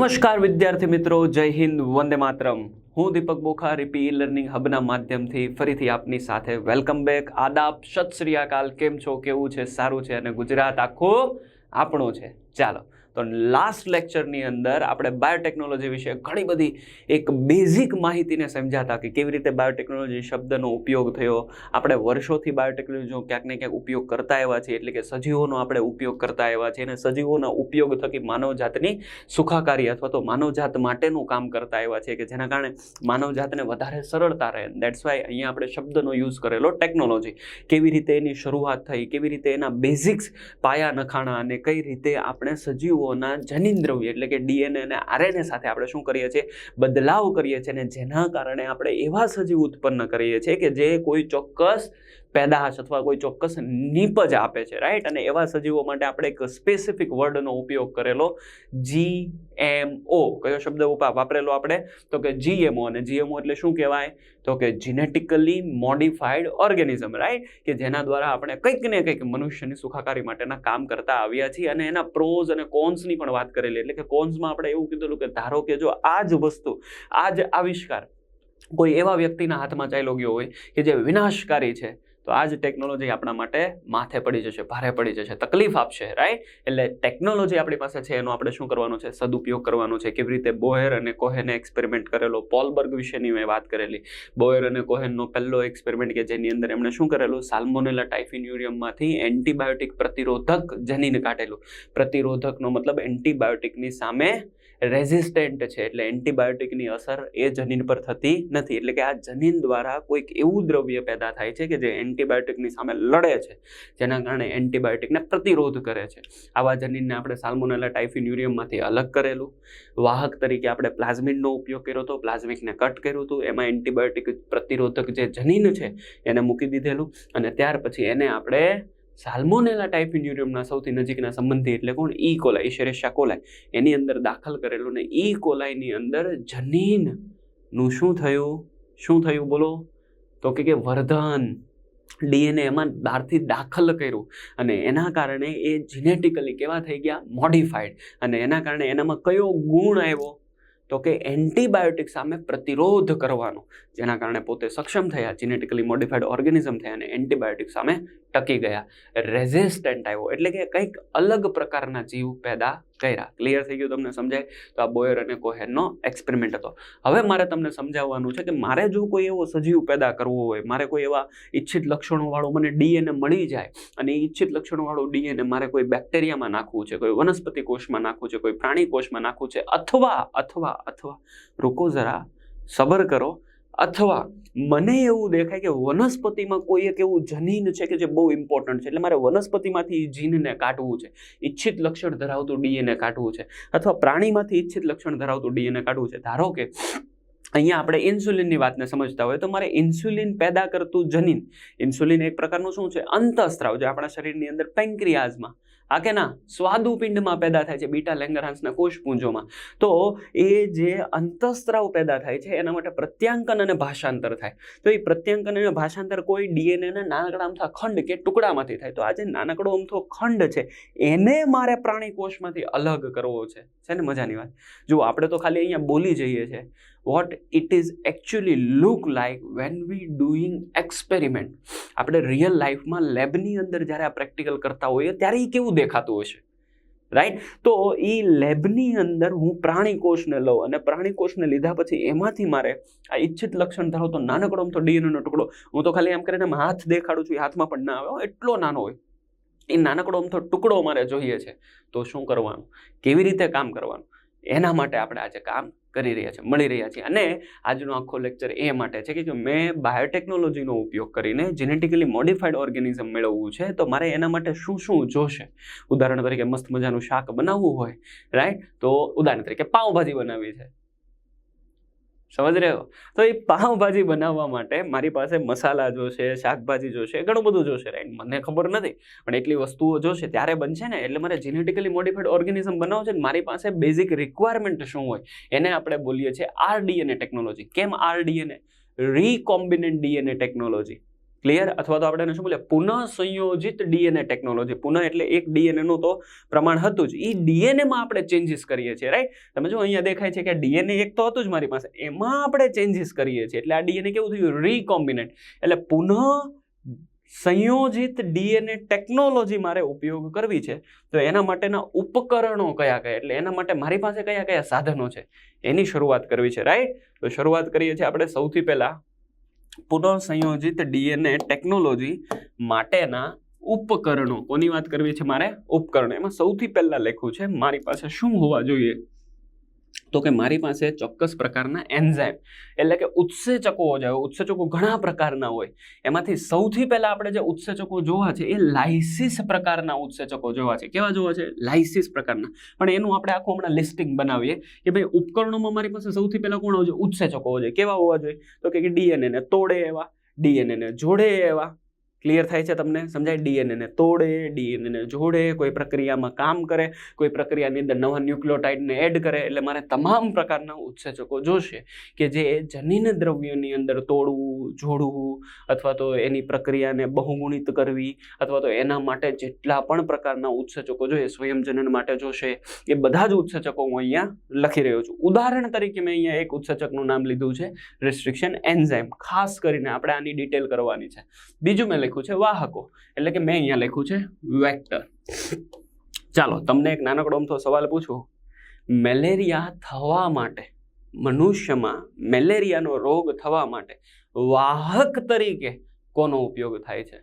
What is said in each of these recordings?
નમસ્કાર વિદ્યાર્થી મિત્રો, જય હિન્દ, વંદે માતરમ. હું દીપક બોખા રીપી લર્નિંગ હબના માધ્યમથી ફરીથી આપની સાથે વેલકમ બેક. આદાબ, સત શ્રી અકાલ. કેમ છો? કેવું છે? સારું છે? અને ગુજરાત આખું આપણું છે. ચાલો તો લાસ્ટ લેક્ચરની અંદર આપણે બાયોટેકનોલોજી વિશે ઘણી બધી એક બેઝિક માહિતીને સમજાતા કે કેવી રીતે બાયોટેકનોલોજી શબ્દનો ઉપયોગ થયો. આપણે વર્ષોથી બાયોટેકનોલોજીનો ક્યાંક ને ક્યાંક ઉપયોગ કરતા આવ્યા છીએ, એટલે કે સજીવોનો આપણે ઉપયોગ કરતા આવ્યા છીએ અને સજીવોના ઉપયોગ થકી માનવજાતની સુખાકારી અથવા તો માનવજાત માટેનું કામ કરતા આવ્યા છીએ કે જેના કારણે માનવજાતને વધારે સરળતા રહે. દેટ્સ વાય અહીંયા આપણે શબ્દનો યુઝ કરેલો ટેકનોલોજી કેવી રીતે એની શરૂઆત થઈ, કેવી રીતે એના બેઝિક્સ પાયા નખાણા અને કઈ રીતે આપણે સજીવોના જનીન દ્રવ્ય એટલે કે ડીએનએ અને આરએનએ સાથે આપણે શું કરીએ છીએ? બદલાવ કરીએ છીએ અને જેના કારણે આપણે એવા સજીવ ઉત્પન્ન કરીએ છીએ કે જે કોઈ ચોક્કસ પેદાશ અથવા કોઈ ચોક્કસ નીપજ આપે છે રાઈટ અને એવા સજીવો માટે આપણે એક સ્પેસિફિક વર્ડનો ઉપયોગ કરેલો જી એમ ઓ કયો શબ્દ વાપરેલો આપણે? તો કે જીએમઓ અને જીએમઓ એટલે શું કહેવાય? તો કે જીનેટિકલી મોડિફાઈડ ઓર્ગેનિઝમ રાઈટ કે જેના દ્વારા આપણે કંઈક ને કંઈક મનુષ્યની સુખાકારી માટેના કામ કરતા આવ્યા છીએ અને એના પ્રોઝ અને કોન્સની પણ વાત કરેલી. એટલે કે કોન્સમાં આપણે એવું કીધેલું કે ધારો કે જો આ જ વસ્તુ, આ જ આવિષ્કાર કોઈ એવા વ્યક્તિના હાથમાં ચાલ્યો ગયો હોય કે જે વિનાશકારી છે તો આ જ ટેકનોલોજી આપણા માટે માથે પડી જશે, ભારે પડી જશે, તકલીફ આપશે રાઈટ એટલે ટેકનોલોજી આપણી પાસે છે, એનો આપણે શું કરવાનું છે? સદુપયોગ કરવાનો છે. કેવી રીતે બોહેર અને કોહેને એક્સપેરિમેન્ટ કરેલો? પોલબર્ગ વિશેની મેં વાત કરેલી. બોહેર અને કોહેનનો પહેલો એક્સપેરિમેન્ટ કે જેની અંદર એમણે શું કરેલું? સાલ્મોનેલા ટાઇફિન યુરિયમમાંથી એન્ટીબાયોટિક પ્રતિરોધક જનીન કાઢેલું. પ્રતિરોધકનો મતલબ એન્ટીબાયોટિકની સામે રેઝિસ્ટન્ટ છે, એટલે એન્ટીબાયોટિકની અસર એ જનીન પર થતી નથી. એટલે કે આ જનીન દ્વારા કોઈક એવું દ્રવ્ય પેદા થાય છે કે જે એન્ટીબાયોટિકની સામે લડે છે, જેના કારણે એન્ટીબાયોટિકને પ્રતિરોધ કરે છે. આવા જનીનને આપણે સાલ્મોનેલા ટાઇફિન્યુરિયમમાંથી અલગ કરેલું. વાહક તરીકે આપણે પ્લાઝમિનનો ઉપયોગ કર્યો હતો પ્લાઝમિકને કટ કર્યું હતું એમાં એન્ટીબાયોટિક પ્રતિરોધક જે જનીન છે, એને મૂકી દીધેલું. અને ત્યાર પછી એને આપણે સાલ્મોનેલા ટાઇફિન્યુરિયમના સૌથી નજીકના સંબંધી એટલે કોણ? ઈ કોલાઈ શેરેશા કોલાઈ એની અંદર દાખલ કરેલું ને ઈ કોલાઈની અંદર જનીનનું શું થયું? શું થયું બોલો? તો કે વર્ધન. ડીએનએ એમાં બહારથી દાખલ કર્યું. અને એના કારણે એ જીનેટિકલી કેવા થઈ ગયા? મોડિફાઈડ અને એના કારણે એનામાં કયો ગુણ આવ્યો? તો કે એન્ટીબાયોટિક સામે પ્રતિરોધ કરવાનો, જેના કારણે પોતે સક્ષમ થયા જીનેટિકલી મોડિફાઈડ ઓર્ગેનિઝમ થયા અને એન્ટીબાયોટિક સામે ટકી ગયા. રેઝિસ્ટન્ટ આવ્યો, એટલે કે કંઈક અલગ પ્રકારના જીવ પેદા કર્યા. ક્લિયર થઈ ગયું તમને સમજાય? તો આ બોયર અને કોહેનનો એક્સપેરિમેન્ટ હતો. હવે મારે તમને સમજાવવાનું છે કે મારે જો કોઈ એવો સજીવ પેદા કરવો હોય, મારે કોઈ એવા ઈચ્છિત લક્ષણોવાળું મને ડીએનએ મળી જાય, અને ઈચ્છિત લક્ષણોવાળું ડીએનએ મારે કોઈ બેક્ટેરિયામાં નાખવું છે, કોઈ વનસ્પતિ કોષમાં નાખવું છે, કોઈ પ્રાણી કોષમાં નાખવું છે, અથવા અથવા અથવા, રોકો જરા, સબર કરો અથવા મને એવું દેખાય કે વનસ્પતિમાં કોઈ એક એવું જનીન છે કે જે બહુ ઇમ્પોર્ટન્ટ છે. એટલે મારે વનસ્પતિમાંથી જીનને કાઢવું છે. ઈચ્છિત લક્ષણ ધરાવતું ડીએનએ કાઢવું છે. અથવા પ્રાણીમાંથી ઈચ્છિત લક્ષણ ધરાવતું ડીએનએ કાઢવું છે. ધારો કે અહીંયા આપણે ઇન્સ્યુલિનની વાતને સમજતા હોય તો મારે ઇન્સ્યુલિન પેદા કરતું જનીન. ઇન્સ્યુલિન એક પ્રકારનું શું છે? અંતઃસ્ત્રાવ, જે આપણા શરીરની અંદર પેન્ક્રિયાઝમાં આ કે ના સ્વાદુપિંડમાં પેદા થાય છે, બીટા લેંગરહાન્સના કોષપુંજોમાં. તો એ જે અંતઃસ્ત્રાવ પેદા થાય છે, એના માટે પ્રત્યાંકન અને ભાષાંતર થાય. તો એ પ્રત્યાંકન અને ભાષાંતર કોઈ ડીએનએના નાનકડા અમથા ખંડ કે ટુકડામાંથી થાય. તો આ જે નાનકડો અમથો ખંડ છે, એને મારે પ્રાણી કોષમાંથી અલગ કરવો છે. છે ને મજાની વાત? જુઓ, આપણે તો ખાલી અહીંયા બોલી જઈએ છીએ. What it is actually look like when we doing experiment આપણે રિયલ લાઈફમાં લેબની અંદર જ્યારે આ પ્રેક્ટિકલ કરતા હોઈએ ત્યારે એ કેવું દેખાતું હશે? રાઈટ તો એ લેબની અંદર હું પ્રાણી કોષને લઉં અને પ્રાણી કોષને લીધા પછી એમાંથી મારે આ ઈચ્છિત લક્ષણ ધરાવતો નાનકડો તો ડીએનએનો ટુકડો, હું તો ખાલી એમ કરીને હાથ દેખાડું છું એ હાથમાં પણ ના આવે એટલો નાનો હોય. એ નાનકડો અમથો ટુકડો મારે જોઈએ છે. તો શું કરવાનું? કેવી રીતે કામ કરવાનું? એના માટે આપણે આજે કામ કરી રહ્યા છીએ, મળી રહ્યા છીએ. અને આજનો આખો લેક્ચર એ માટે છે કે જો મેં બાયોટેકનોલોજીનો ઉપયોગ કરીને જેનેટિકલી મોડિફાઈડ ઓર્ગેનિઝમ મેળવવું છે, તો મારે એના માટે શું શું જોશે? ઉદાહરણ તરીકે મસ્ત મજાનું શાક બનાવવું હોય રાઈટ તો ઉદાહરણ તરીકે પાઉંભાજી બનાવવી છે. સમજ રહ્યો? તો એ પાઉંભાજી બનાવવા માટે મારી પાસે મસાલા જોશે, શાકભાજી જોશે, ઘણું બધું જોશે રાઈટ મને ખબર નથી, પણ એટલી વસ્તુઓ જોશે, ત્યારે બનશે ને, એટલે મારે જીનેટિકલી મોડિફાઈડ ઓર્ગેનિઝમ બનાવવું છે મારી પાસે બેઝિક રિક્વાયરમેન્ટ શું હોય, એને આપણે બોલીએ છીએ આરડીએનએ ટેકનોલોજી કેમ r DNA recombinant DNA technology clear અથવા તો આપણે શું બોલીએ પુનઃ સંયોજિત ડીએનએ ટેકનોલોજી પુનઃ એટલે એક ડીએનએ નું તો પ્રમાણ હતું જ. એ ડીએનએ માં આપણે ચેન્જીસ કરીએ છીએ રાઈટ તમે જો અહીંયા દેખાય છે કે ડીએનએ એક તો હતું જ મારી પાસે. એમાં આપણે ચેન્જીસ કરીએ છીએ. એટલે આ ડીએનએ કેવું થયું? રીકોમ્બિનેટ એટલે પુનઃ સંયોજિત ડીએનએ ટેકનોલોજી મારે ઉપયોગ કરવી છે. તો એના માટેના ઉપકરણો કયા કયા? એટલે એના માટે મારી પાસે કયા કયા સાધનો છે? એની શરૂઆત કરવી છે રાઈટ તો શરૂઆત કરીએ છીએ આપણે સૌથી પહેલા પુનઃ સંયોજિત ડીએનએ ટેકનોલોજી માટેના ઉપકરણો. કોની વાત કરવી છે મારે? ઉપકરણો. એમાં સૌથી પહેલા લખ્યું છે મારી પાસે શું હોવા જોઈએ? તો કે મારી પાસે ચોક્કસ પ્રકારના એન્ઝાઇમ, એટલે કે ઉત્સેચકો હોય, ઉત્સેચકો ઘણા પ્રકારના હોય. એમાંથી સૌથી પહેલાં આપણે જે ઉત્સેચકો જોવા છે, એ લાઇસિસ પ્રકારના ઉત્સેચકો જોવા છે. કેવા જોવા છે? લાઇસિસ પ્રકારના. પણ એનું આપણે આખું હમણાં લિસ્ટિંગ બનાવીએ કે ભાઈ ઉપકરણોમાં મારી પાસે સૌથી પહેલાં કોણ હોય ઉત્સેચકો હોય કેવા હોવા જોઈએ? તો કે ડીએનએને, તોડે એવા, ડીએનએને જોડે એવા ક્લિયર થાય છે તમને? સમજાય? ડીએનએને તોડે ડીએનએને જોડે, કોઈ પ્રક્રિયામાં કામ કરે, કોઈ પ્રક્રિયાની અંદર નવા ન્યુક્લિયોટાઇડને એડ કરે, એટલે મારે તમામ પ્રકારના ઉત્સેચકો જોશે કે જે જનીન દ્રવ્યોની અંદર તોડવું, જોડવું, અથવા તો એની પ્રક્રિયાને બહુગુણિત કરવી, અથવા તો એના માટે જેટલા પણ પ્રકારના ઉત્સેચકો જોઈએ, સ્વયંજનન માટે જોશે, એ બધા જ ઉત્સેચકો હું અહીંયા લખી રહ્યો છું. ઉદાહરણ તરીકે મેં અહીંયા એક ઉત્સેચકનું નામ લીધું છે રિસ્ટ્રિક્શન એન્ઝાઇમ ખાસ કરીને આપણે આની ડિટેલ કરવાની છે. બીજું મેં લખ્યું છે વાહકો. એટલે કે મેં અહીંયા લખ્યું છે વેક્ટર. ચાલો, તમને એક નાનકડો સવાલ પૂછું. મેલેરિયા થવા માટે, મનુષ્યમાં મેલેરિયાનો રોગ થવા માટે વાહક તરીકે કોનો ઉપયોગ થાય છે?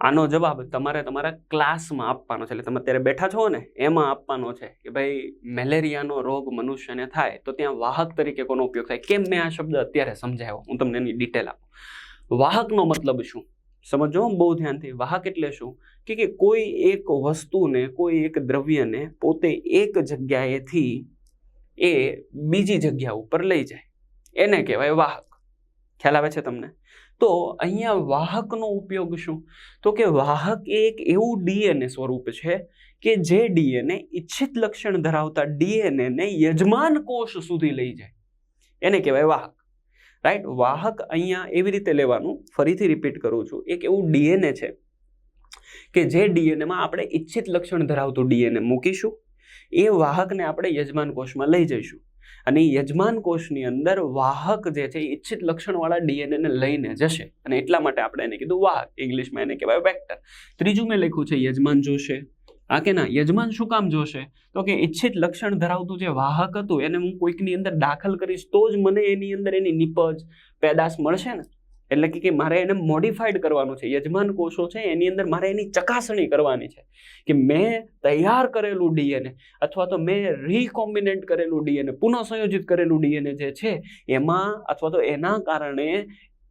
આનો જવાબ તમારે તમારા ક્લાસમાં આપવાનો છે. એટલે તમે અત્યારે બેઠા છો ને, એમાં આપવાનો છે કે ભાઈ, મેલેરિયાનો રોગ મનુષ્યને થાય, તો ત્યાં વાહક તરીકે કોનો ઉપયોગ થાય? કેમ મેં આ શબ્દ અત્યારે સમજાવ્યો હું તમને એની ડિટેલ આપું. વાહકનો મતલબ શું? સમજો, બહુ ધ્યાનથી. વાહક એટલે શું? કે કે કોઈ એક વસ્તુને, કોઈ એક દ્રવ્યને પોતે એક જગ્યાએથી એ બીજી જગ્યા ઉપર લઈ જાય. એને કહેવાય વાહક. ખ્યાલ આવે છે તમને? તો અહીંયા વાહકનો ઉપયોગ શું? તો કે વાહક એક એવું ડીએનએ સ્વરૂપ છે કે જે ડીએનએ ઈચ્છિત લક્ષણ ધરાવતા ડીએનએને યજમાન કોષ સુધી લઈ જાય. એને કહેવાય વાહક. રાઈટ વાહક અહીંયા એવી રીતે લેવાનું ફરીથી રિપીટ કરું છું. એક એવું ડીએનએ છે કે જે ડીએનએમાં આપણે ઈચ્છિત લક્ષણ ધરાવતું ડીએનએ મૂકીશું. એ વાહકને આપણે યજમાન કોષમાં લઈ જઈશું. અને યજમાન કોષની અંદર વાહક જે છે ઈચ્છિત લક્ષણવાળા ડીએનએને લઈને જશે. અને એટલા માટે આપણે એને કીધું વાહક. ઇંગ્લિશમાં એને કહેવાય વેક્ટર ત્રીજું મેં લખ્યું છે યજમાન જોશે. આ કે ના? યજમાન શું કામ જોશે? તો કે ઈચ્છિત લક્ષણ ધરાવતું જે વાહક હતું, એને હું કોઈકની અંદર દાખલ કરીશ, તો જ મને એની અંદર એની નિપજ, પેદાશ મળશે ને? એટલે કે મારે એને મોડિફાઈડ કરવાનું છે. યજમાન કોષો છે, એની અંદર મારે એની ચકાસણી કરવાની છે કે મેં તૈયાર કરેલું ડીએનએ અથવા તો મેં રીકોમ્બિનેન્ટ કરેલું ડીએનએ પુનઃ સંયોજિત કરેલું ડીએનએ જે છે, એમાં અથવા તો એના કારણે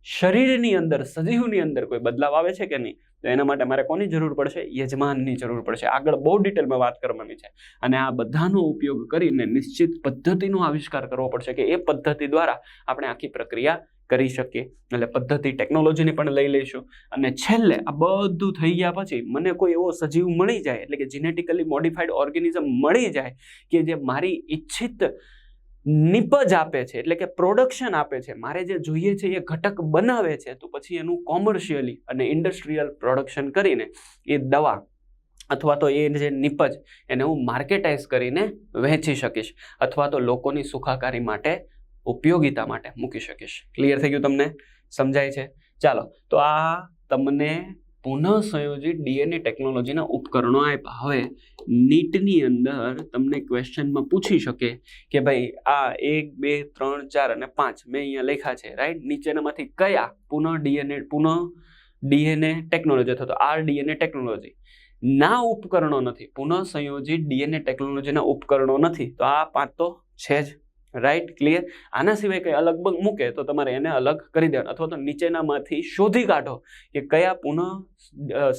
શરીરની અંદર, સજીવની અંદર કોઈ બદલાવ આવે છે કે નહીં? તો એના માટે મારે કોની જરૂર પડશે? યજમાનની જરૂર પડશે. આગળ બહુ ડિટેલમાં વાત કરવાની છે. અને આ બધાનો ઉપયોગ કરીને નિશ્ચિત પદ્ધતિનો આવિષ્કાર કરવો પડશે કે એ પદ્ધતિ દ્વારા આપણે આખી પ્રક્રિયા કરી શકીએ. એટલે પદ્ધતિ ટેકનોલોજીને પણ લઈ લઈશું. અને છેલ્લે આ બધું થઈ ગયા પછી મને કોઈ એવો સજીવ મળી જાય, એટલે કે જીનેટિકલી મોડિફાઈડ ઓર્ગેનિઝમ મળી જાય કે જે મારી ઈચ્છિત નિપજ આપે છે, એટલે કે પ્રોડક્શન આપે છે. મારે જે જોઈએ છે એ ઘટક બનાવે છે, તો પછી એનું કોમર્શિયલી અને ઇન્ડસ્ટ્રીયલ પ્રોડક્શન કરીને એ દવા અથવા તો એ જે નિપજ એને હું માર્કેટાઇઝ કરીને વહેંચી શકીશ અથવા તો લોકોની સુખાકારી માટે, ઉપયોગિતા માટે મૂકી શકીશ. ક્લિયર થઈ ગયું તમને? સમજાય છે? ચાલો, તો આ તમને પુનઃ સંયોજિત ડીએનએ ટેકનોલોજીના ઉપકરણો આપ્યા હવે નીટની અંદર તમને ક્વેશ્ચનમાં પૂછી શકે કે ભાઈ આ એક, બે, ત્રણ, ચાર અને પાંચ મેં અહીંયા લખ્યા છે રાઈટ નીચેનામાંથી કયા પુનઃ ડીએનએ પુનઃ ડીએનએ ટેકનોલોજી અથવા તો આર ડીએનએ ટેકનોલોજી? ના ઉપકરણો નથી પુનઃ સંયોજિત ડીએનએ ટેકનોલોજીના ઉપકરણો નથી, તો આ પાંચ તો છે જ. રાઈટ ક્લિયર આના સિવાય કંઈ અલગ મૂકે તો તમારે એને અલગ કરી દેવાનું. અથવા તો નીચેનામાંથી શોધી કાઢો કે કયા પુનઃ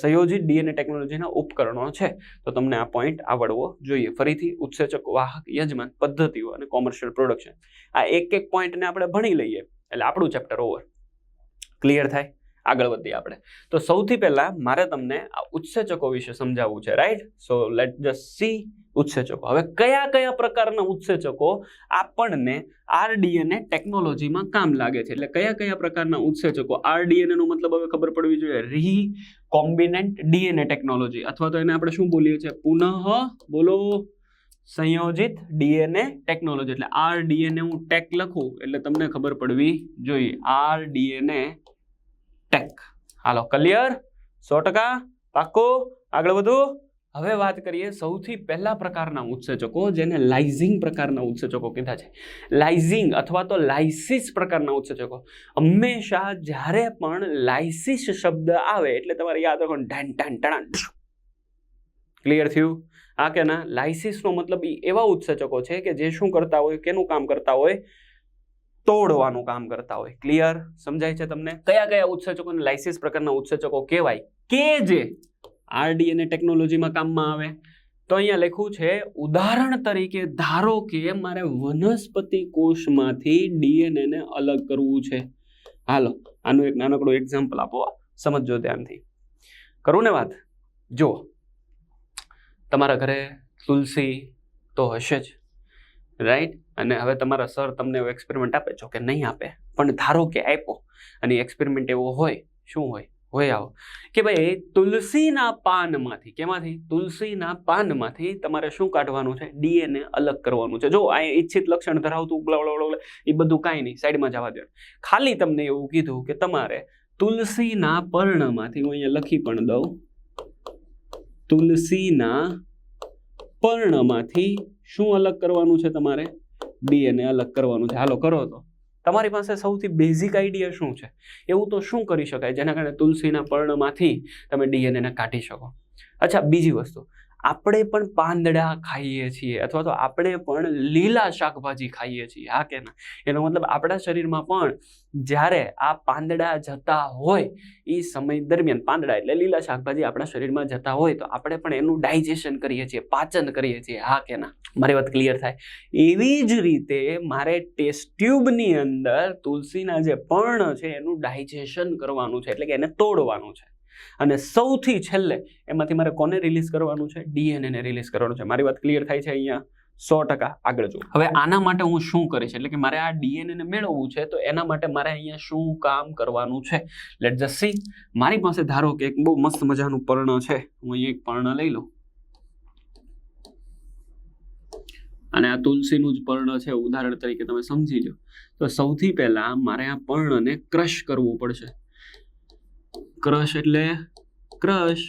સંયોજિત ડીએનએ ટેકનોલોજીના ઉપકરણો છે. તો તમને આ પોઈન્ટ આવડવો જોઈએ. ફરીથી ઉત્સેચક વાહક યજમાન પદ્ધતિઓ અને કોમર્શિયલ પ્રોડક્શન આ એક એક પોઈન્ટને આપણે ભણી લઈએ. એટલે આપણું ચેપ્ટર ઓવર ક્લિયર થાય? આગળ વધીએ આપણે. તો સૌથી પહેલાં મારે તમને આ ઉત્સેચકો વિશે સમજાવવું છે right so let just see ઉત્સેચકો. હવે કયા કયા પ્રકારના ઉત્સેચકો આપણને આરડીએનએ ટેકનોલોજીમાં કામ લાગે છે? એટલે કયા કયા પ્રકારના ઉત્સેચકો? આરડીએનએ નો મતલબ હવે ખબર પડવી જોઈએ. Recombinant DNA technology. અથવા તો એને આપણે શું બોલીએ છીએ? પુનઃ બોલો, સંયોજિત ડીએનએ ટેકનોલોજી. એટલે આર ડીએનએ હું ટેક લખું, એટલે તમને ખબર પડવી જોઈએ. આર ડીએનએ ટેક હાલો ક્લિયર સો ટકા? પાક્કો? આગળ વધુ. હવે વાત કરીએ સૌથી પહેલા પ્રકારના ઉત્સેચકો, જેને લાઇઝિંગ પ્રકારના ઉત્સેચકો કીધા છે. લાઇઝિંગ અથવા તો લાઇસિસ પ્રકારના ઉત્સેચકો. હંમેશા જ્યારે પણ લાઇસિસ શબ્દ આવે, એટલે તમારે યાદ રાખો ઢાન ઢાન ટણા ક્લિયર થયું? આ કે ના? લાઇસિસનો મતલબ એ એવા ઉત્સેચકો છે કે જે શું કરતા હોય, કેનું કામ કરતા હોય? તોડવાનું કામ કરતા હોય. ક્લિયર સમજાય છે તમને? કયા કયા ઉત્સેચકોને લાઇસિસ પ્રકારના ઉત્સેચકો કહેવાય? કે જે આરડીએનએ ટેકનોલોજીમાં કામમાં આવે? તો અહીંયા લખ્યું છે, ઉદાહરણ તરીકે ધારો કે મારે વનસ્પતિ કોષમાંથી ડીએનએ ને અલગ કરવું છે. હાલો, આનું એક નાનકડું એક્ઝામ્પલ આપો. સમજજો ધ્યાનથી. કરું ને વાત? જો તમારા ઘરે તુલસી તો હશે જ. રાઈટ અને હવે તમારા સર તમને એવો એક્સપેરિમેન્ટ આપે? છો કે નહીં આપે. પણ ધારો કે આપ્યો અને એક્સપેરિમેન્ટ એવો હોય, શું હોય? હોય આવો. કે ભાઈ તુલસીના પાનમાંથી, કેમાંથી? તુલસીના પાનમાંથી તમારે શું કાઢવાનું છે? ડીએનએ અલગ કરવાનું છે. જો, આ ઈચ્છિત લક્ષણ ધરાવતું બળવળ એ બધું કાંઈ નહીં. સાઈડમાં જવા દે. ખાલી તમને એવું કીધું કે તમારે તુલસીના પર્ણમાંથી, હું અહીંયા લખી પણ દઉં, તુલસીના પર્ણમાંથી શું અલગ કરવાનું છે તમારે? ડીએનએ અલગ કરવાનું છે. હાલો, કરો તો. તમારી પાસે સૌથી બેઝિક આઈડિયા શું છે? એવું તો શું કરી શકાય? જેના કારણે તુલસીના પર્ણમાંથી તમે ડીએનએને કાઢી શકો. અચ્છા, બીજી વસ્તુ. આપણે પણ પાંદડા ખાઈએ છીએ અથવા તો આપણે પણ લીલા શાકભાજી ખાઈએ છીએ, હા કે ના? એનો મતલબ આપણા શરીરમાં પણ જ્યારે આ પાંદડા જતા હોય એ સમય દરમિયાન પાંદડા એટલે લીલા શાકભાજી આપણા શરીરમાં જતા હોય, તો આપણે પણ એનું ડાયજેશન કરીએ છીએ, પાચન કરીએ છીએ, હા કે ના? મારી વાત ક્લિયર થાય? એવી જ રીતે મારે ટેસ્ટ ટ્યુબની અંદર તુલસીના જે પર્ણ છે, એનું ડાયજેશન કરવાનું છે, એટલે કે એને તોડવાનું છે. અને સૌથી છેલ્લે એમાંથી મારે કોને રિલીઝ કરવાનું છે? ડીએનએ ને રિલીઝ કરવાનું છે. મારી વાત ક્લિયર થાય છે અહીંયા? સો ટકા આગળ જો હવે આના માટે હું શું કરીશ? એટલે કે મારે આ ડીએનએ ને મેળવવું છે, તો એના માટે મારે અહીંયા શું કામ કરવાનું છે? લેટ જસ્ટ સી મારી પાસે ધારો કે એક બહુ મસ્ત મજાનું પર્ણ છે. હું અહીંયા એક પર્ણ લઈ લઉં. અને આ તુલસીનું જ પર્ણ છે, ઉદાહરણ તરીકે તમે સમજી લો. તો સૌથી પહેલા મારે આ પર્ણને ક્રશ કરવું પડશે. ક્રશ એટલે ક્રશ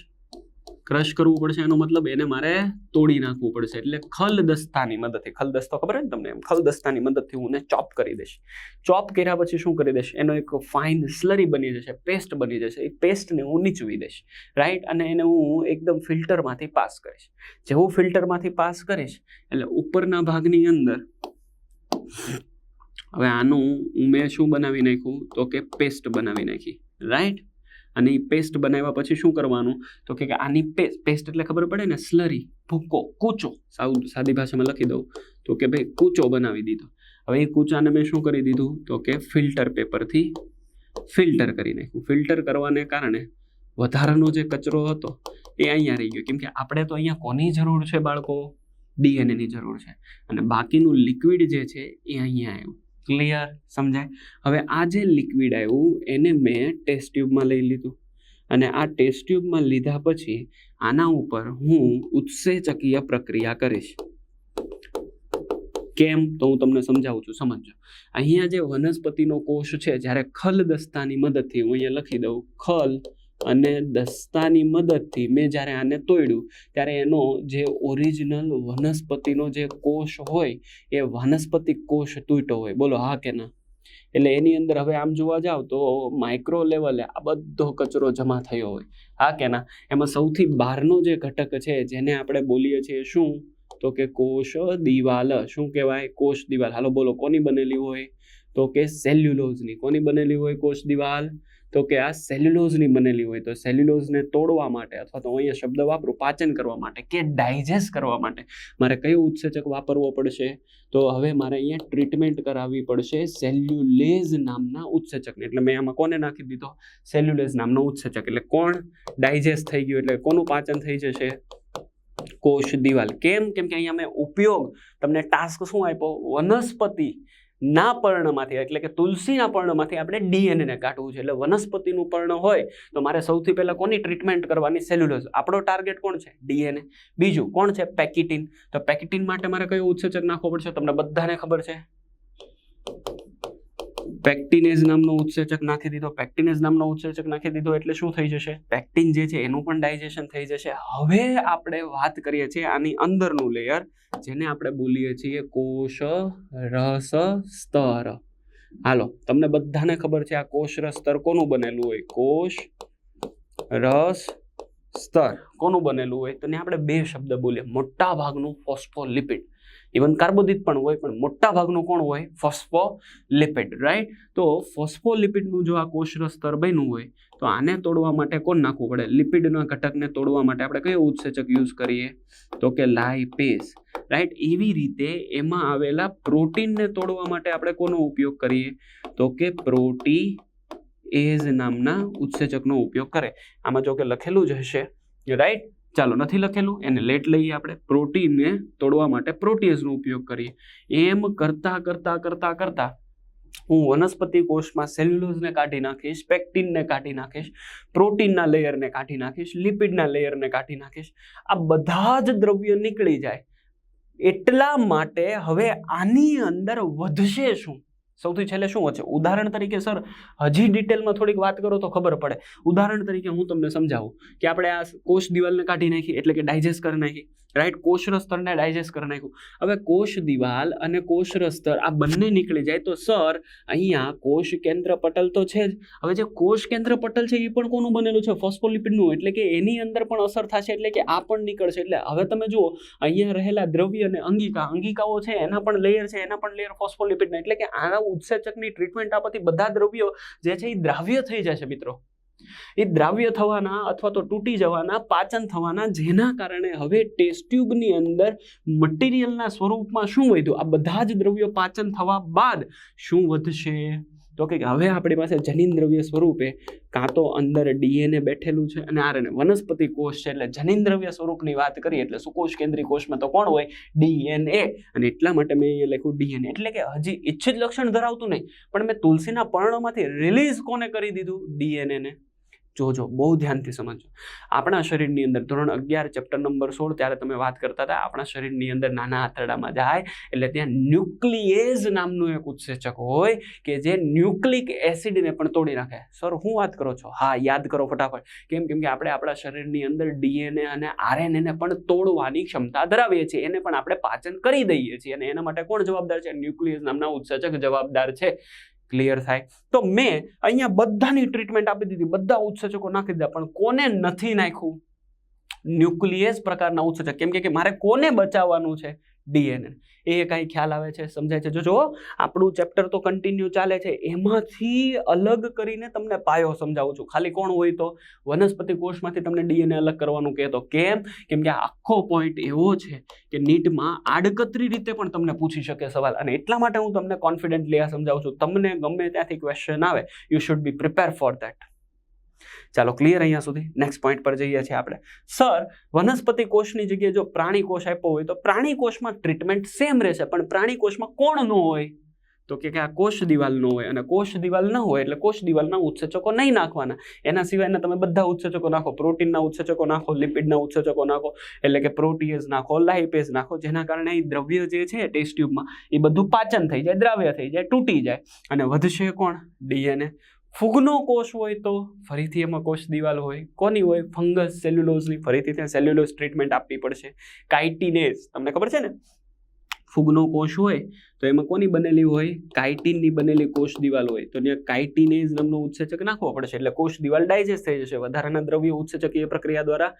ક્રશ કરવું પડશે એનો મતલબ એને મારે તોડી નાખવું પડશે. એટલે ખલદસ્તાની મદદથી. ખલદસ્તો ખબર ખબર ને તમને એમ? ખલદસ્તાની મદદથી હું ચોપ કરી દઈશ. ચોપ કર્યા પછી શું કરી દઈશ? એનો એક ફાઇન સ્લરી બની જશે પેસ્ટ બની જશે. એ પેસ્ટને હું નીચવી દઈશ. રાઈટ અને એને હું એકદમ ફિલ્ટરમાંથી પાસ કરીશ. જેવું ફિલ્ટરમાંથી પાસ કરીશ, એટલે ઉપરના ભાગની અંદર હવે આનું મેં શું બનાવી નાખ્યું? તો કે પેસ્ટ બનાવી નાખી. રાઈટ અને એ પેસ્ટ બનાવ્યા પછી શું કરવાનું? તો કે આની પેસ્ટ પેસ્ટ એટલે ખબર પડે ને? સ્લરી ભૂકો, કૂચો, સાઉ, સાદી ભાષામાં લખી દઉં. તો કે ભાઈ કૂચો બનાવી દીધો. હવે એ કૂચાને મેં શું કરી દીધું? તો કે ફિલ્ટર પેપરથી ફિલ્ટર કરી નાખ્યું. ફિલ્ટર કરવાને કારણે વધારાનો જે કચરો હતો, એ અહીંયા રહી ગયો. કેમ કે આપણે તો અહીંયા કોની જરૂર છે બાળકો? ડીએનએની જરૂર છે. અને બાકીનું લિક્વિડ જે છે, એ અહીંયા આવ્યું. ક્લિયર સમજાય? હવે આ જે લિક્વિડ આવ્યું, એને મેં ટેસ્ટ ટ્યુબમાં લઈ લીધું. અને આ ટેસ્ટ ટ્યુબમાં લીધા પછી, આના ઉપર હું ઉત્સેચકીય પ્રક્રિયા કરીશ. કેમ? તો હું તમને સમજાવું છું સમજો અહીંયા જે વનસ્પતિનો કોષ છે, જ્યારે ખલ દસ્તાની મદદથી હું અહીંયા લખી દઉં, ખલ અને દસ્તાની મદદથી મેં જ્યારે આને તોડ્યું, ત્યારે એનો જે ઓરિજિનલ વનસ્પતિનો જે કોષ હોય, એ વનસ્પતિ કોષ તૂટ્યો હોય. બોલો, હા કે ના? એટલે એની અંદર હવે આમ જોવા જાવ તો માઇક્રો લેવલે આ બધો કચરો જમા થયો હોય. હા કે ના? એમાં સૌથી બહારનો જે ઘટક છે, જેને આપણે બોલીએ છીએ શું? તો કે કોષ દિવાલ. શું કહેવાય? કોષ દિવાલ. હાલો, બોલો, કોની બનેલી હોય? તો કે સેલ્યુલોઝની કોની બનેલી હોય કોષ દિવાલ? તો કે આ સેલ્યુલોઝની બનેલી હોય તો સેલ્યુલોઝને તોડવા માટે અથવા તો અહીંયા શબ્દ વાપરું, પાચન કરવા માટે કે ડાયજેસ્ટ કરવા માટે મારે કયું ઉત્સેચક વાપરવો પડશે? તો હવે મારે અહીંયા ટ્રીટમેન્ટ કરાવવી પડશે સેલ્યુલેઝ નામના ઉત્સેચકને. એટલે મેં આમાં કોને નાખી દીધો? સેલ્યુલેઝ નામનો ઉત્સેચક. એટલે કોણ ડાયજેસ્ટ થઈ ગયું? એટલે કોનું પાચન થઈ જશે? કોષ દિવાલ. કેમ? કેમ કે અહીંયા મેં ઉપયોગ, તમને ટાસ્ક શું આપ્યો? વનસ્પતિ ના પર્ણમાંથી એટલે કે તુલસીના પર્ણમાંથી આપણે ડીએનએને કાઢવું છે. એટલે વનસ્પતિનું પર્ણ હોય, તો મારે સૌથી પહેલાં કોની ટ્રીટમેન્ટ કરવાની? સેલ્યુલોઝ આપણો ટાર્ગેટ કોણ છે? ડીએનએ. બીજું, કોણ છે? પેકિટિન તો પેકિટિન માટે મારે કયો ઉત્સેચક નાખવો પડશે? તમને બધાને ખબર છે? પેક્ટિનેઝ નામનો ઉત્સેચક નાખી દીધો. પેક્ટિનેઝ નામનો ઉત્સેચક નાખી દીધો એટલે શું થઈ જશે? પેક્ટિન જે છે એનું પણ ડાયજેશન થઈ જશે. હવે આપણે વાત કરીએ છીએ આની અંદરનું લેયર જેને આપણે બોલીએ છીએ કોષ રસ સ્તર. હાલો, તમને બધાને ખબર છે આ કોષ રસ સ્તર કોનું બનેલું હોય? કોષ રસ સ્તર કોનું બનેલું હોય? તો ને આપણે બે શબ્દ બોલીએ. મોટા ભાગનું ફોસ્ફોલિપિડ. ઇવન કાર્બોદિત પણ હોય, પણ મોટા ભાગનું કોણ હોય? ફોસ્ફોલિપિડ રાઈટ તો ફોસ્ફોલિપિડનું જો આ કોષરસ સ્તર બન્યું હોય, તો આને તોડવા માટે કોણ નાખવું પડે? લિપિડના ઘટકને તોડવા માટે આપણે કયો ઉત્સેચક યુઝ કરીએ? તો કે લાઇપેઝ રાઈટ એવી રીતે એમાં આવેલા પ્રોટીનને તોડવા માટે આપણે કોનો ઉપયોગ કરીએ? તો કે પ્રોટી એઝ નામના ઉત્સેચકનો ઉપયોગ કરે. આમાં જો કે લખેલું જ હશે રાઈટ ચાલો નથી લખેલું, એને લેટ લઈએ આપણે. પ્રોટીનને તોડવા માટે પ્રોટીઝનો ઉપયોગ કરીએ. એમ કરતાં કરતાં કરતાં કરતાં હું વનસ્પતિ કોષમાં સેલ્યુલોઝને કાઢી નાખીશ પેક્ટિનને કાઢી નાખીશ, પ્રોટીનના લેયરને કાઢી નાખીશ લિપિડના લેયરને કાઢી નાખીશ. આ બધા જ દ્રવ્યો નીકળી જાય. એટલા માટે હવે આની અંદર વધશે શું? સૌથી છેલ્લે શું છે ઉદાહરણ તરીકે, સર, હજી ડિટેલમાં થોડીક વાત કરો તો ખબર પડે. ઉદાહરણ તરીકે હું તમને સમજાવું કે આપણે આ કોષ દિવાલને કાઢી નાખી, એટલે કે ડાયજેસ્ટ કરી નાખી રાઈટ કોષરસ સ્તરને ડાયજેસ્ટ કરી નાખ્યું. હવે કોષ દિવાલ અને કોષરસ સ્તર આ બંને નીકળી જાય તો, સર, અહીંયા કોષ કેન્દ્ર પટલ તો છે જ. હવે જે કોષ કેન્દ્ર પટલ છે એ પણ કોનું બનેલું છે? ફોસ્ફોલિપિડનું, એટલે કે એની અંદર પણ અસર થશે, એટલે કે આ પણ નીકળશે. એટલે હવે તમે જુઓ, અહીંયા રહેલા દ્રવ્ય અને અંગિકા, અંગિકાઓ છે, એના પણ લેયર છે, એના પણ લેયર ફોસ્ફોલિપિડના, એટલે કે આના ઉત્સેચકની ટ્રીટમેન્ટ આપવાથી બધા દ્રવ્યો જે છે એ દ્રાવ્ય થઈ જશે મિત્રો. એ દ્રાવ્ય થવાના અથવા તો તૂટી જવાના, પાચન થવાના, જેના કારણે હવે ટેસ્ટ ટ્યુબની અંદર મટીરિયલના સ્વરૂપમાં શું વધ્યું? આ બધા જ દ્રવ્યો પાચન થવા બાદ શું વધશે? તો કે હવે આપણી પાસે જનીન દ્રવ્ય સ્વરૂપે કાં તો અંદર ડીએનએ બેઠેલું છે અને આરએનએ. વનસ્પતિ કોષ છે એટલે જનીન દ્રવ્ય સ્વરૂપની વાત કરીએ એટલે સુકોષ કેન્દ્રીય કોષમાં તો કોણ હોય? ડીએનએ. અને એટલા માટે મેં અહીંયા લખ્યું ડીએનએ. એટલે કે હજી ઈચ્છિત લક્ષણ ધરાવતું નહીં. પણ મેં તુલસીના પર્ણમાંથી રિલીઝ કોને કરી દીધું? ડીએનએને. જોજો બહુ ધ્યાનથી સમજો આપણા શરીરની અંદર ધોરણ અગિયાર ચેપ્ટર નંબર સોળ ત્યારે તમે વાત કરતા હતા, આપણા શરીરની અંદર નાના આંતરડામાં જાય એટલે ત્યાં ન્યુક્લિએઝ નામનું એક ઉત્સેચક હોય કે જે ન્યુક્લિક એસિડને પણ તોડી નાખે. સર, હું વાત કરો છો? હા, યાદ કરો ફટાફટ. કેમ કેમ કે આપણે આપણા શરીરની અંદર ડીએનએ અને આરએનએને પણ તોડવાની ક્ષમતા ધરાવીએ છીએ. એને પણ આપણે પાચન કરી દઈએ છીએ અને એના માટે કોણ જવાબદાર છે? ન્યુક્લિયસ નામના ઉત્સેચક જવાબદાર છે. ક્લિયર થાય. તો મેં અહીંયા બધાની ટ્રીટમેન્ટ આપી દીધી. બધા ઉત્સેચકો નાખી દીધા. પણ કોને નથી નાખ્યું? ન્યુક્લિયસ પ્રકારના ઉત્સેચક કેમ કે મારે કોને બચાવવાનું છે? ડીએનએ એ કાંઈ ખ્યાલ આવે છે? સમજાય છે? જો જો, આપણું ચેપ્ટર તો કન્ટિન્યુ ચાલે છે. એમાંથી અલગ કરીને તમને પાયો સમજાવું છું. ખાલી કોણ હોય તો? વનસ્પતિ કોષમાંથી તમને ડીએનએ અલગ કરવાનું કહેતો કેમ? કેમ કે આખો પોઈન્ટ એવો છે કે નીટમાં આડકતરી રીતે પણ તમને પૂછી શકે સવાલ. અને એટલા માટે હું તમને કોન્ફિડન્ટલી આ સમજાવું છું. તમને ગમે ત્યાંથી ક્વેશ્ચન આવે you should be prepare for that ચાલો ક્લિયર અહીંયા સુધી. નેક્સ્ટ પોઈન્ટ પર જઈએ છીએ આપણે. સર વનસ્પતિ કોષની જગ્યાએ જો પ્રાણી કોષ આપ્યો હોય તો પ્રાણી કોષમાં ટ્રીટમેન્ટ સેમ રહેશે, પણ પ્રાણી કોષમાં કોણ ન હોય? તો કે આ કોષ દિવાલ ન હોય અને કોષ દિવાલ ન હોય એટલે કોષ દિવાલના ઉત્સેચકો નહીં નાખવાના. એના સિવાયના તમે બધા ઉત્સેચકો નાખો, પ્રોટીનના ઉત્સેચકો નાખો લિપિડના ઉત્સેચકો નાખો, એટલે કે પ્રોટીએઝ નાખો લાઇપેઝ નાખો, જેના કારણે એ દ્રવ્ય જે છે ટેસ્ટ ટ્યુબમાં એ બધું પાચન થઈ જાય, દ્રાવ્ય થઈ જાય, તૂટી જાય. અને વધશે કોણ? ડીએનએ. ફૂગનો કોષ હોય તો ફરીથી એમાં કોષ દિવાલ હોય. કોની હોય? ફંગસ સેલ્યુલોઝની ફરીથી ત્યાં સેલ્યુલોઝ ટ્રીટમેન્ટ આપવી પડશે. કાઇટિનેઝ, તમને ખબર છે ને? ફૂગનો કોષ હોય તો એમાં કોની બનેલી હોય? કાઇટિનની બનેલી કોષ દિવાલ હોય. તો ત્યાં કાઇટિનેઝ નામનો ઉત્સેચક નાખવો પડશે એટલે કોષ દિવાલ ડાયજેસ્ટ થઈ જશે. વધારાના દ્રવ્યો ઉત્સેચકીય પ્રક્રિયા દ્વારા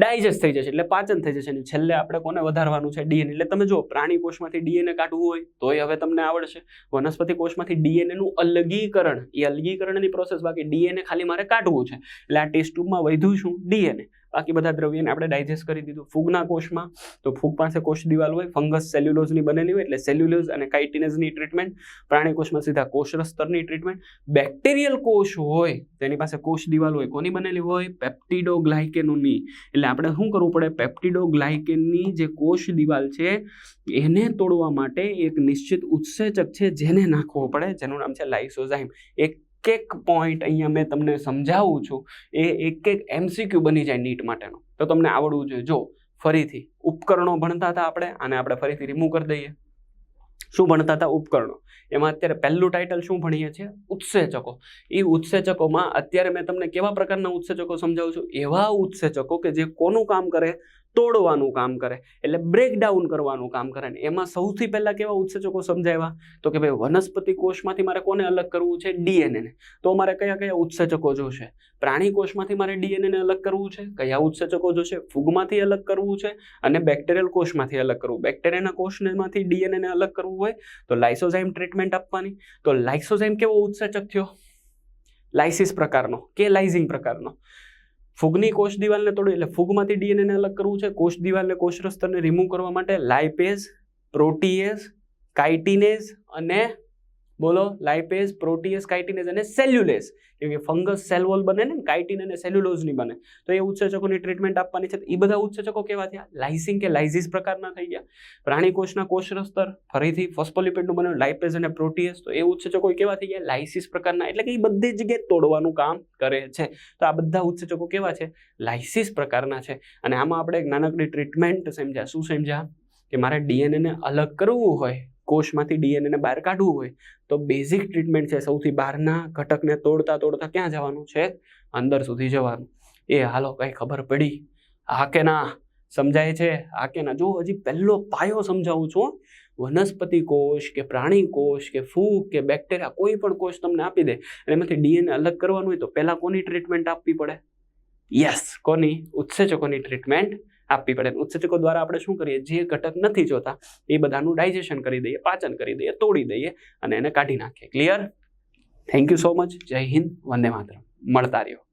ડાયજેસ્ટ થઈ જશે. એટલે પાચન થઈ જશે. અને છેલ્લે આપણે કોને વધારવાનું છે? ડીએનએ. એટલે તમે જો પ્રાણી કોષમાંથી ડીએનએ કાઢવું હોય, તોય હવે તમને આવડશે. વનસ્પતિ કોષમાંથી ડીએનએ નું અલગીકરણ. એ અલગીકરણની પ્રોસેસ બાકી ડીએનએ ખાલી મારે કાઢવું છે. એટલે આ ટેસ્ટ ટ્યુબમાં વધ્યું શું? ડીએનએ. બાકી બધા દ્રવ્યને આપણે ડાયજેસ્ટ કરી દીધું. ફૂગના કોષમાં તો ફૂગ પાસે કોષ દિવાલ હોય, ફંગસ સેલ્યુલોઝની બનેલી હોય, એટલે સેલ્યુલોઝ અને કાઇટિનેઝની ટ્રીટમેન્ટ પ્રાણી કોષમાં સીધા કોષરસ સ્તરની ટ્રીટમેન્ટ. બેક્ટેરિયલ કોષ હોય તેની પાસે કોષ દિવાલ હોય, કોની બનેલી હોય? પેપ્ટિડોગ્લાયકેનોની. એટલે આપણે શું કરવું પડે? પેપ્ટિડોગ્લાયકેનની જે કોષ દિવાલ છે, એને તોડવા માટે એક નિશ્ચિત ઉત્સેચક છે, જેને નાખવો પડે, જેનું નામ છે લાઇસોઝાઇમ. એક એક પોઈન્ટ અહીંયા મેં તમને સમજાવું છું, એ એક એક એમસીક્યુ બની જાય નીટ માટેનો. તો તમને આવડવું જોઈએ. જો, ફરીથી ઉપકરણો ભણતા હતા આપણે અને આપણે ફરીથી રિમૂવ કરી દઈએ. શું ભણતા હતા ઉપકરણો? એમાં અત્યારે પહેલું ટાઇટલ શું ભણીએ છીએ? ઉત્સેચકો. એ ઉત્સેચકોમાં અત્યારે મેં તમને કેવા પ્રકારના ઉત્સેચકો સમજાવું છું? એવા ઉત્સેચકો કે જે કોનું કામ કરે? તોડવાનું કામ કરે, એટલે બ્રેકડાઉન કરવાનું કામ કરે ને એમાં સૌથી પહેલાં કેવા ઉત્સેચકો સમજાવ્યા? તો કે ભાઈ વનસ્પતિ કોષમાંથી મારે કોને અલગ કરવું છે? ડીએનએને તો મારે કયા કયા ઉત્સેચકો જોશે? પ્રાણી કોષમાંથી મારે ડીએનએને અલગ કરવું છે? કયા ઉત્સેચકો જોશે? ફૂગમાંથી અલગ કરવું છે? અને બેક્ટેરિયલ કોષમાંથી અલગ કરવું. બેક્ટેરિયાના કોષમાંથી ડીએનએને અલગ કરવું હોય તો લાઇસોઝાઇમ ટ્રીટમેન્ટ આપવાની. તો લાઇસોઝાઇમ કેવો ઉત્સેચક થયો? લાઇસિસ પ્રકારનો. કે લાઇઝિંગ પ્રકારનો? ફૂગની કોષ દિવાલને તોડી એટલે ફૂગમાંથી ડીએનએને અલગ કરવું છે. કોષ દિવાલને કોષ રસ્તરને રિમૂવ કરવા માટે લાઇપેઝ પ્રોટીએઝ કાઇટિનેઝ અને બોલો લાઇપેઝ પ્રોટીએઝ કાઇટિનેઝ અને સેલ્યુલેઝ કેમ કે ફંગસ સેલ બને ને કાઇટિન અને સેલ્યુલોઝની બને. તો એ ઉત્સેચકોની ટ્રીટમેન્ટ આપવાની છે. એ બધા ઉત્સેચકો કેવા થયા? લાઇસિંગ કે લાઇઝિસ પ્રકારના થઈ ગયા. પ્રાણી કોષના કોષ રસ્તર, ફરીથી ફોસ્ફોલિપિડનું બને લાઇપેઝ અને પ્રોટીએઝ તો એ ઉત્સેચકો કેવા થઈ ગયા? લાઇસિસ પ્રકારના. એટલે કે એ બધી જગ્યાએ તોડવાનું કામ કરે છે. તો આ બધા ઉત્સેચકો કેવા છે? લાઇસિસ પ્રકારના છે. અને આમાં આપણે એક નાનકડી ટ્રીટમેન્ટ સમજ્યા. શું સમજ્યા? કે મારે ડીએનએને અલગ કરવું હોય કોષમાંથી ડીએનએને બહાર કાઢવું હોય, તો બેઝિક ટ્રીટમેન્ટ છે સૌથી બહારના ઘટકને તોડતા તોડતા ક્યાં જવાનું છે? અંદર સુધી જવાનું. એ હાલો કંઈ ખબર પડી. હા કે ના? સમજાય છે? હા કે ના? જો હજી પહેલો પાયો સમજાવું છું વનસ્પતિ કોષ કે પ્રાણી કોષ કે ફૂગ કે બેક્ટેરિયા કોઈ પણ કોષ તમને આપી દે અને એમાંથી ડીએનએ અલગ કરવાનું હોય તો પહેલાં કોની ટ્રીટમેન્ટ આપવી પડે? યસ, કોની? ઉત્સેચકોની ટ્રીટમેન્ટ આપવી પડે. ઉત્સેચકો દ્વારા આપણે શું કરીએ? જે ઘટક નથી જોતા, એ બધાનું ડાયજેશન કરી દઈએ, પાચન કરી દઈએ, તોડી દઈએ અને એને કાઢી નાખીએ. Clear thank you so much જય હિન્દ. વંદે માતરમ. મળતા રહ્યો.